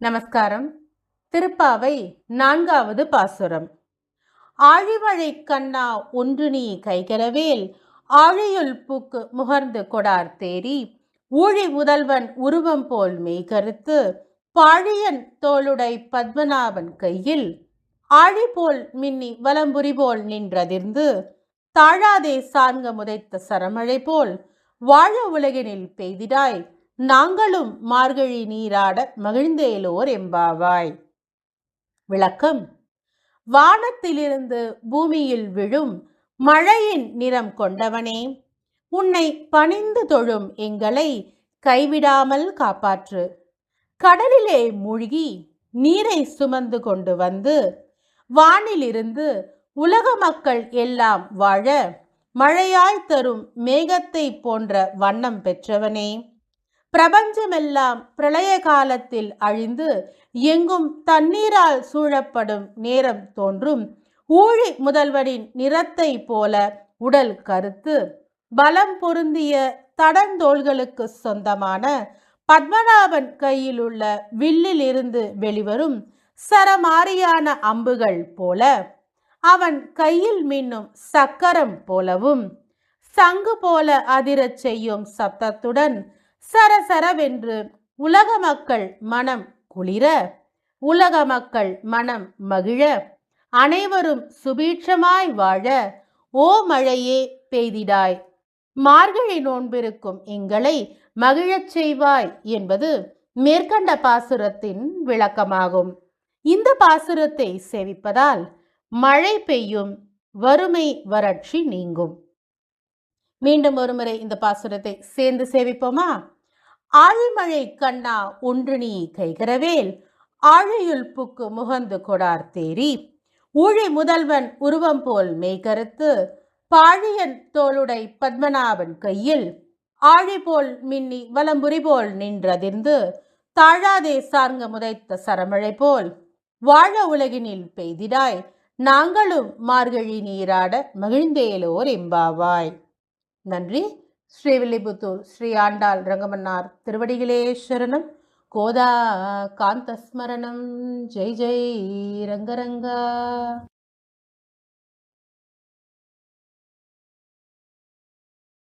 நமஸ்காரம். திருப்பாவை நான்காவது பாசுரம். ஆழிவழை கண்ணா ஒன்று நீ கைகரவேல் ஆழியுள் பூக்கு முகர்ந்து கொடார் தேரி ஊழி முதல்வன் உருவம் போல் மெய்கருத்து பாழியன் தோளுடை பத்மநாபன் கையில் ஆழி போல் மின்னி வலம்புரி போல் நின்றதிர்ந்து தாழாதே சார்ங்க முதைத்த சரமழை போல் வாழ உலகினில் பெய்திடாய் நாங்களும் மார்கழி நீராட மகிழ்ந்தேலோர் எம்பாவாய் விளக்கம். வானத்திலிருந்து பூமியில் விழும் மழையின் நிறம் கொண்டவனே உன்னை பணிந்து தொழும் எங்களை கைவிடாமல் காப்பாற்று. கடலிலே மூழ்கி நீரை சுமந்து கொண்டு வந்து வானிலிருந்து உலக மக்கள் எல்லாம் வாழ மழையாய் தரும் மேகத்தை போன்ற வண்ணம் பெற்றவனே. பிரபஞ்சமெல்லாம் பிரளய காலத்தில் அழிந்து எங்கும் தண்ணீரால் சூழப்படும் நேரம் தோன்றும். ஊழி முதல்வரின் நிறத்தை போல உடல் கருத்து. பலம் பொருந்திய தடந்தோள்களுக்கு சொந்தமான பத்மநாபன் கையில் உள்ள வில்லில் இருந்து வெளிவரும் சரமாரியான அம்புகள் போல அவன் கையில் மின்னும் சக்கரம் போலவும் சங்கு போல அதிரச் செய்யும் சப்தத்துடன் சரசரவென்று உலக மக்கள் மனம் குளிர உலக மக்கள் மனம் மகிழ அனைவரும் சுபீட்சமாய் வாழ ஓ மழையே பெய்திடாய். மார்கழி நோன்பிருக்கும் எங்களை மகிழச் செய்வாய் என்பது மேற்கண்ட பாசுரத்தின் விளக்கமாகும். இந்த பாசுரத்தை சேவிப்பதால் மழை பெய்யும் வறுமை வறட்சி நீங்கும். மீண்டும் ஒருமுறை இந்த பாசுரத்தை சேர்ந்து சேவிப்போமா? ஆழிமழை கண்ணா ஒன்று நீ கைகரவேல். ஆழையுள் புக்கு முகந்து கொடார் தேரி ஊழி முதல்வன் உருவம் போல் மெய்கருத்து பாழியன் தோளுடை பத்மநாபன் கையில். ஆழி போல் மின்னி வலம்புரி போல் நின்றதிர்ந்து. தாழாதே சார்ங்க முதைத்த சரமழை போல். வாழ உலகினில் பெய்திடாய். நாங்களும் மார்கழி நீராட மகிழ்ந்தேலோர் எம்பாவாய். நன்றி. ஸ்ரீவில்லிபுத்தூர் ஸ்ரீ ஆண்டாள் ரங்கமன்னார் திருவடிகளே சரணம். கோதா காந்தஸ்மரணம். ஜெய் ஜெய் ரங்கரங்கா.